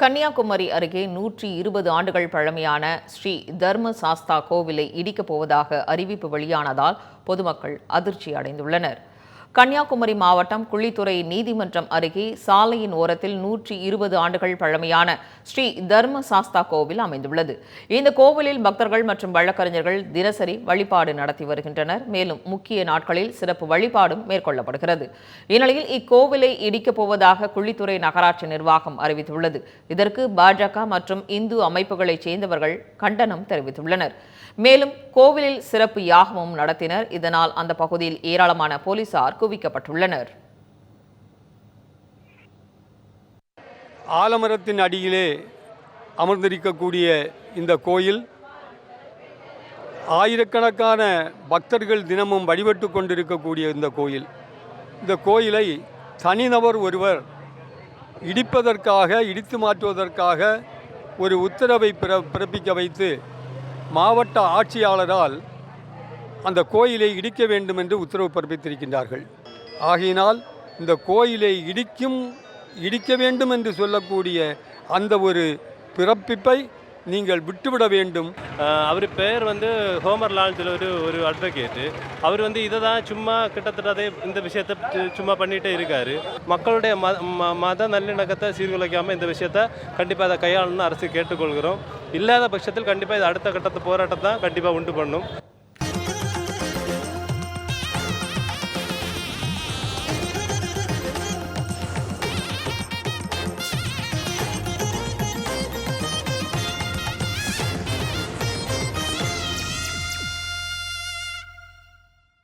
கன்னியாகுமரி அருகே நூற்றி இருபது ஆண்டுகள் பழமையான ஸ்ரீ தர்ம சாஸ்தா கோவிலை இடிக்கப் போவதாக அறிவிப்பு வெளியானதால் பொதுமக்கள் அதிர்ச்சி அடைந்துள்ளனர் கன்னியாகுமரி மாவட்டம் குள்ளித்துறை நீதிமன்றம் அருகே சாலையின் ஓரத்தில் நூற்றி இருபது ஆண்டுகள் பழமையான ஸ்ரீ தர்ம சாஸ்தா கோவில் அமைந்துள்ளது. இந்த கோவிலில் பக்தர்கள் மற்றும் வழக்கறிஞர்கள் தினசரி வழிபாடு நடத்தி வருகின்றனர். மேலும் முக்கிய நாட்களில் சிறப்பு வழிபாடும் மேற்கொள்ளப்படுகிறது. இந்நிலையில் இக்கோவிலை இடிக்கப் போவதாக குள்ளித்துறை நகராட்சி நிர்வாகம் அறிவித்துள்ளது. இதற்கு பாஜக மற்றும் இந்து அமைப்புகளைச் சேர்ந்தவர்கள் கண்டனம் தெரிவித்துள்ளனர். மேலும் கோவிலில் சிறப்பு யாகமும் நடத்தினர். இதனால் அந்த பகுதியில் ஏராளமான போலீசார் குவிக்கப்பட்டுள்ளனர். ஆலமரத்தின் அடியிலே அமர்ந்திருக்கக்கூடிய இந்த கோயில் ஆயிரக்கணக்கான பக்தர்கள் தினமும் வழிபட்டு கொண்டிருக்கக்கூடிய இந்த கோயில். இந்த கோயிலை தனிநபர் ஒருவர் இடிப்பதற்காக இடித்து மாற்றுவதற்காக ஒரு உத்தரவை பிற பிறப்பிக்க வைத்து மாவட்ட ஆட்சியாளரால் அந்த கோயிலை இடிக்க வேண்டும் என்று உத்தரவு பிறப்பித்திருக்கின்றார்கள். ஆகையினால் இந்த கோயிலை இடிக்கும் இடிக்க வேண்டும் என்று சொல்லக்கூடிய அந்த ஒரு பிறப்பிப்பை நீங்கள் விட்டுவிட வேண்டும். அவர் பேர் வந்து ஹோமர் லால்ஜில் ஒரு ஒரு அட்வொகேட்டு அவர் வந்து இதை தான் சும்மா கிட்டத்தட்ட அதே இந்த விஷயத்தை சும்மா பண்ணிகிட்டே இருக்கார். மக்களுடைய ம ம- மத நல்லிணக்கத்தை சீர்குலைக்காமல் இந்த விஷயத்தை கண்டிப்பாக அதை கையாளணும்னு அரசு கேட்டுக்கொள்கிறோம். இல்லாத பட்சத்தில் கண்டிப்பாக இது அடுத்த கட்டத்து போராட்டத்தை தான் கண்டிப்பாக உண்டு பண்ணும்.